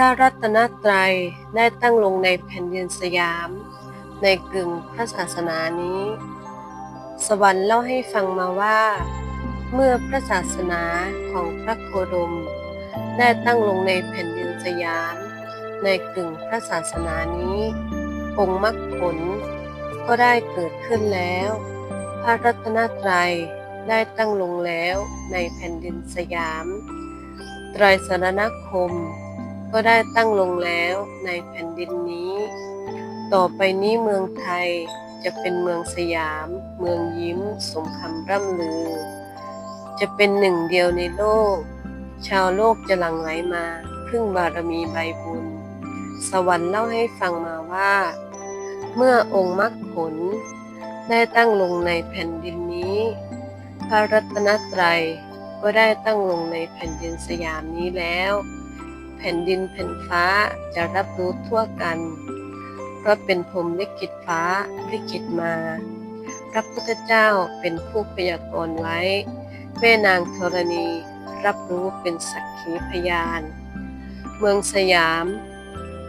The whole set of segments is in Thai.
พระรัตนตรัยได้ตั้งลงในแผ่นดินสยาม ในกึ่งพระศาสนานี้ สวรรค์เล่าให้ฟังมาว่า เมื่อพระศาสนาของพระโคดม ได้ตั้งลงในแผ่นดินสยาม ในกึ่งพระศาสนานี้องค์มรรคผลก็ได้เกิดขึ้นแล้ว พระรัตนตรัยได้ตั้งลงแล้วในแผ่นดินสยาม ไตรสรณคม ก็ได้ตั้งลงแล้วในแผ่นดินนี้ ต่อไปนี้เมืองไทยจะเป็นเมืองสยาม เมืองยิ้ม สมคำร่ำลือ จะเป็นหนึ่งเดียวในโลก ชาวโลกจะหลั่งไหลมาพึ่งบารมีใบบุญ สวรรค์เล่าให้ฟังมาว่า เมื่อองค์มรรคผล ได้ตั้งลงในแผ่นดินนี้ พระรัตนตรัยก็ได้ตั้งลงในแผ่นดินสยามนี้แล้ว แผ่นดินแผ่นฟ้าจะรับรู้ทั่วกัน เพราะเป็นพรมลิขิตฟ้าลิขิตมา พระพุทธเจ้าเป็นผู้พยากรณ์ไว้ แม่นางธรณีรับรู้เป็นสักขีพยาน เมืองสยาม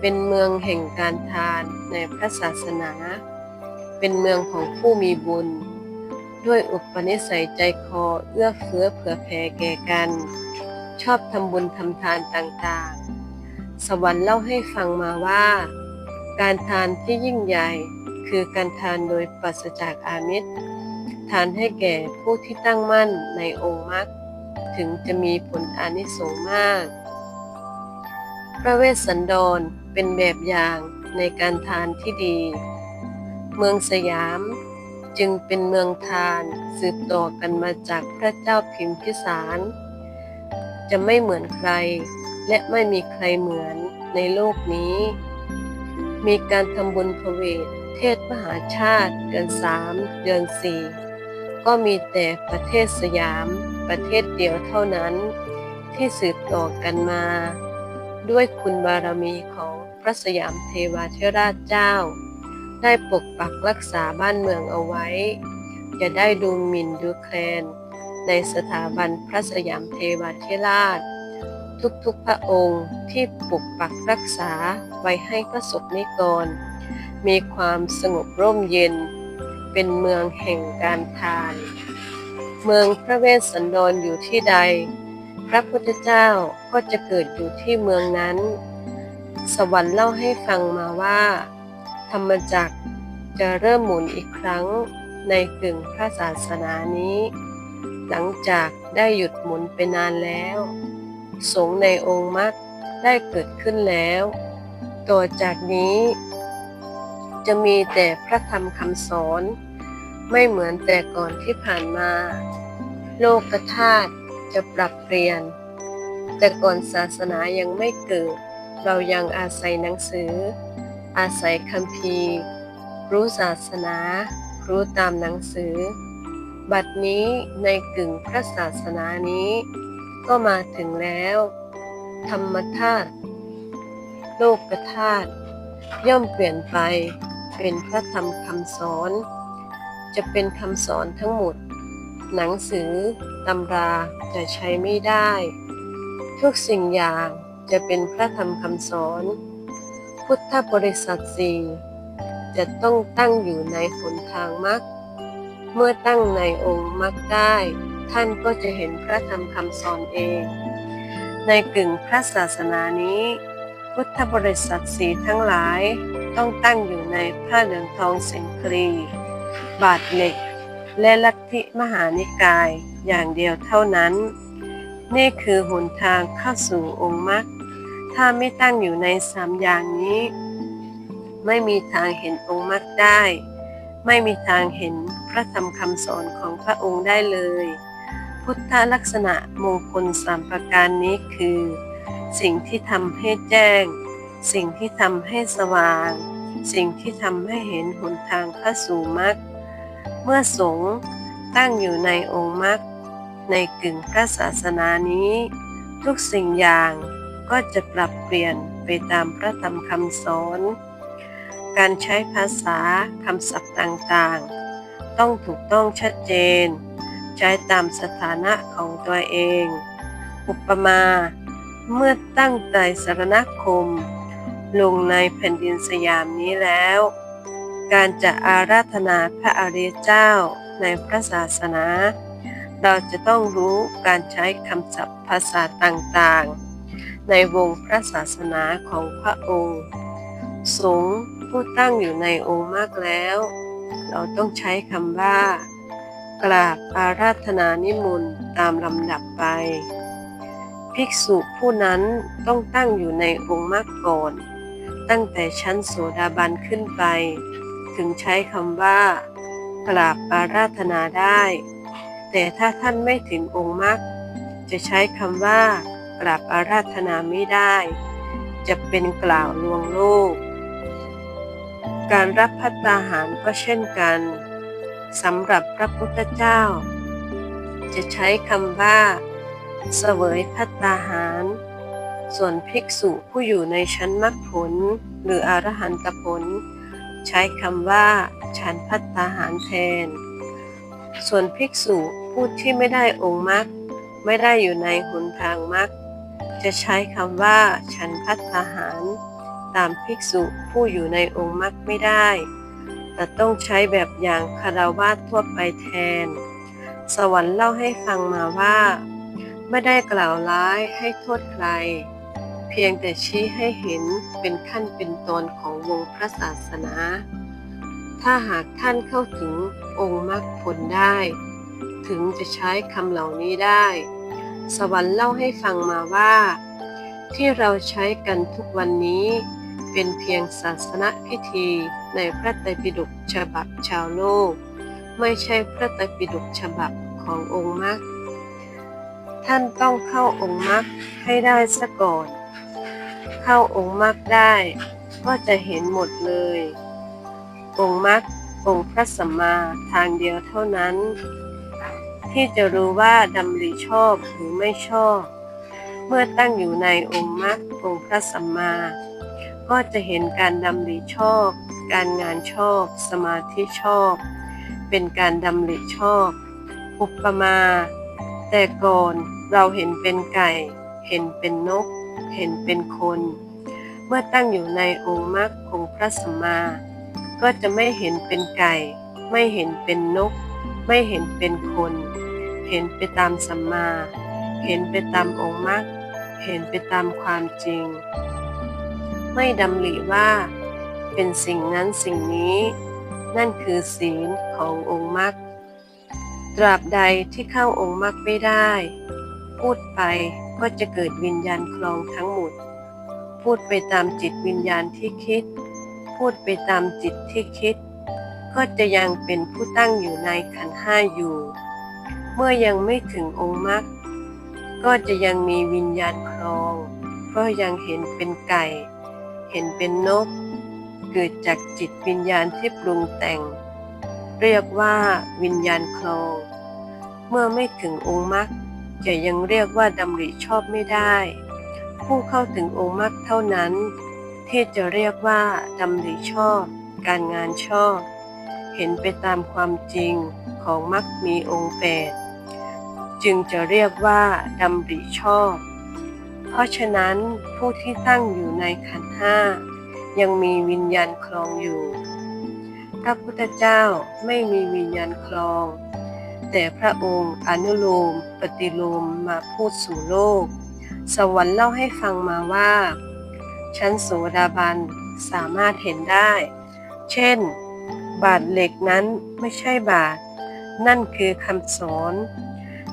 เป็นเมืองแห่งการทานในพระศาสนา เป็นเมืองของผู้มีบุญ ด้วยอุปนิสัยใจคอเอื้อเฟื้อเผื่อแผ่แก่กัน ชอบทำบุญทำทานต่างๆ สวรรค์เล่าให้ฟังมาว่า การทานที่ยิ่งใหญ่คือการทานโดยปราศจากอามิตร ทานให้แก่ผู้ที่ตั้งมั่นในองค์มรรคถึงจะมีผลอานิสงส์มาก พระเวสสันดรเป็นแบบอย่างในการทานที่ดี เมืองสยามจึงเป็นเมืองทานสืบต่อกันมาจากพระเจ้าพิมพิสาร จะไม่เหมือนใคร และไม่มีใครเหมือนในโลกนี้ มีการทำบุญพเวทเทศมหาชาติ เดือนสามเดือนสี่ก็มีแต่ประเทศสยามประเทศเดียวเท่านั้นที่สืบต่อกันมา ด้วยคุณบารมีของพระสยามเทวาธิราชเจ้า ได้ปกปักรักษาบ้านเมืองเอาไว้ จะได้ดูหมิ่นดูแคลน ในสถาบันพระสยามเทวาธิราช ทุกๆพระองค์ที่ปกปักรักษาไว้ให้พระสกนิกร มีความสงบร่มเย็น เป็นเมืองแห่งการทาน เมืองพระเวสสันดรอยู่ที่ใด พระพุทธเจ้าก็จะเกิดอยู่ที่เมืองนั้น สวรรค์เล่าให้ฟังมาว่า ธรรมจักรจะเริ่มหมุนอีกครั้งในกึ่งพระศาสนานี้ หลังจากได้หยุดหมุนไปนานแล้ว สงฆ์ในองค์มรรคได้เกิดขึ้นแล้ว ต่อจากนี้ จะมีแต่พระธรรมคำสอน ไม่เหมือนแต่ก่อนที่ผ่านมา โลกธาตุจะปรับเปลี่ยน แต่ก่อนศาสนายังไม่เกิด เรายังอาศัยหนังสือ อาศัยคัมภีร์ รู้ศาสนา รู้ตามหนังสือ บัดนี้ในกึ่งพระศาสนานี้ ก็มาถึงแล้ว ธรรมธาตุโลกธาตุย่อมเปลี่ยนไปเป็นพระธรรมคำสอน จะเป็นคำสอนทั้งหมด หนังสือตำราจะใช้ไม่ได้ ทุกสิ่งอย่างจะเป็นพระธรรมคำสอน พุทธบริษัทสี่จะต้องตั้งอยู่ในหนทางมรรค เมื่อตั้งในองค์มรรคได้ ท่านก็จะเห็นพระธรรมคำสอนเอง ในกึ่งพระศาสนานี้ พุทธบริษัทสีทั้งหลายต้องตั้งอยู่ในผ้าเหลืองทองเสงครี บาทเหล็ก และลัทธิมหานิกายอย่างเดียวเท่านั้น นี่คือหนทางเข้าสู่องค์มรรคถ้าไม่ตั้งอยู่ในสามอย่างนี้ ไม่มีทางเห็นองค์มรรคได้ ไม่มีทางเห็น ระธรรมคำสอนของพระองค์ได้เลย พุทธลักษณะมงคลสามประการนี้คือ สิ่งที่ทำให้แจ้ง สิ่งที่ทำให้สว่าง สิ่งที่ทำให้เห็นหนทางเข้าสู่มรรคเมื่อสงฆ์ตั้งอยู่ในองค์มรรคในกึ่งพระศาสนานี้ ทุกสิ่งอย่างก็จะปรับเปลี่ยนไปตามพระธรรมคำสอน การใช้ภาษาคำศัพท์ต่างๆ ต้องถูกต้องชัดเจน ใช้ตามสถานะของตัวเอง อุปมา เมื่อตั้งใจสรณคม ลงในแผ่นดินสยามนี้แล้ว การจะอาราธนาพระอริยเจ้าในพระศาสนา เราจะต้องรู้การใช้คำศัพท์ภาษาต่างๆ ในวงพระศาสนาของพระองค์ สงฆ์ผู้ตั้งอยู่ในองค์มากแล้ว เราต้องใช้คำว่า กราบอาราธนานิมนต์ตามลำดับไป ภิกษุผู้นั้นต้องตั้งอยู่ในองค์มรรคก่อน ตั้งแต่ชั้นโสดาบันขึ้นไป ถึงใช้คำว่า กราบอาราธนาได้ แต่ถ้าท่านไม่ถึงองค์มรรคจะใช้คำว่ากราบอาราธนาไม่ได้ จะเป็นกล่าวลวงโลก การรับพัตตาหารก็เช่นกันสำหรับพระพุทธเจ้า จะใช้คำว่า เสวยพัตตาหาร ส่วนภิกษุผู้อยู่ในชั้นมรรคผล หรืออรหันตผล ใช้คำว่าฉันพัตตาหารแทน ส่วนภิกษุผู้ที่ไม่ได้องค์มรรคไม่ได้อยู่ในหนทางมรรคจะใช้คำว่าฉันพัตตาหาร ตามภิกษุผู้อยู่ในองค์มรรคไม่ได้ แต่ต้องใช้แบบอย่างคารวาสทั่วไปแทน สวรรค์เล่าให้ฟังมาว่า ไม่ได้กล่าวร้ายให้โทษใคร เพียงแต่ชี้ให้เห็นเป็นขั้นเป็นตอนของวงพระศาสนา ถ้าหากท่านเข้าถึงองค์มรรคผลได้ ถึงจะใช้คำเหล่านี้ได้ สวรรค์เล่าให้ฟังมาว่าที่เราใช้กันทุกวันนี้ เป็นเพียงศาสนพิธีในพระไตรปิฎกฉบับชาวโลก ไม่ใช่พระไตรปิฎกฉบับขององค์มรรคท่านต้องเข้าองค์มรรคให้ได้ซะก่อน เข้าองค์มรรคได้ก็จะเห็นหมดเลย องค์มรรคองค์พระสัมมาทางเดียวเท่านั้น ที่จะรู้ว่าดำริชอบหรือไม่ชอบ เมื่อตั้งอยู่ในองค์มรรคองค์พระสัมมา ก็จะเห็นการดำริชอบ การงานชอบ สมาธิชอบ เป็นการดำริชอบ อุปมา แต่ก่อนเราเห็นเป็นไก่ เห็นเป็นนก เห็นเป็นคน เมื่อตั้งอยู่ในองค์มรรคของพระสัมมา ก็จะไม่เห็นเป็นไก่ ไม่เห็นเป็นนก ไม่เห็นเป็นคน เห็นไปตามสัมมา เห็นไปตามองค์มรรคเห็นไปตามความจริง ไม่ดำริว่า เป็นสิ่งนั้นสิ่งนี้ นั่นคือศีลขององค์มรรคตราบใดที่เข้าองค์มรรคไม่ได้ พูดไปก็จะเกิดวิญญาณคลองทั้งหมด พูดไปตามจิตวิญญาณที่คิด พูดไปตามจิตที่คิด ก็จะยังเป็นผู้ตั้งอยู่ในขันห้าอยู่ เมื่อยังไม่ถึงองค์มรรคก็จะยังมีวิญญาณคลอง เพราะยังเห็นเป็นไก่ เห็นเป็นนก เกิดจากจิตวิญญาณที่ปรุงแต่ง เรียกว่าวิญญาณโคลเมื่อไม่ถึงองค์มรรคจะยังเรียกว่าดำริชอบไม่ได้ ผู้เข้าถึงองค์มรรคเท่านั้น ที่จะเรียกว่าดำริชอบ การงานชอบ เห็นไปตามความจริงของมรรคมีองค์แปดจึงจะเรียกว่าดำริชอบ เพราะฉะนั้นผู้ที่ตั้งอยู่ในขันห้ายังมีวิญญาณคลองอยู่ พระพุทธเจ้าไม่มีวิญญาณคลอง แต่พระองค์อนุโลมปฏิโลมมาพูดสู่โลก สวรรค์เล่าให้ฟังมาว่า ชั้นโสดาบันสามารถเห็นได้ เช่น บาทเหล็กนั้นไม่ใช่บาท นั่นคือคำสอน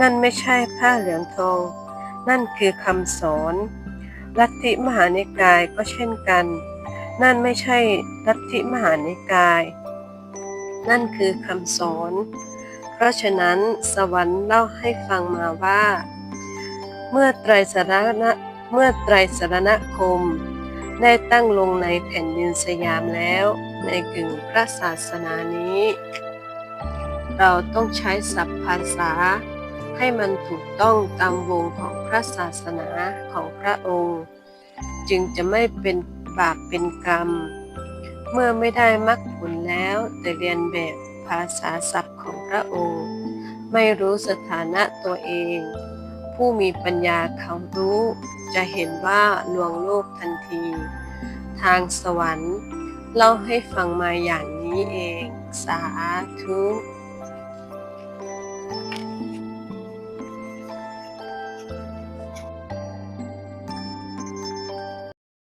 นั่นไม่ใช่ผ้าเหลืองทอง นั่นคือคำสอน ลัทธิมหานิกายก็เช่นกัน นั่นไม่ใช่ลัทธิมหานิกาย นั่นคือคำสอน เพราะฉะนั้นสวรรค์เล่าให้ฟังมาว่า เมื่อไตรสรณะเมื่อไตรสรณคม ได้ตั้งลงในแผ่นดินสยามแล้ว ในกึ่งพระศาสนานี้ เราต้องใช้ศัพท์ภาษา ให้มันถูกต้องตามวงของพระศาสนาของพระองค์ จึงจะไม่เป็นบาปเป็นกรรม เมื่อไม่ได้มรรคผลแล้ว แต่เรียนแบบภาษาศัพท์ของพระองค์ ไม่รู้สถานะตัวเอง ผู้มีปัญญาเขารู้จะเห็นว่าลวงโลกทันที ทางสวรรค์ เล่าให้ฟังมาอย่างนี้เอง สาธุ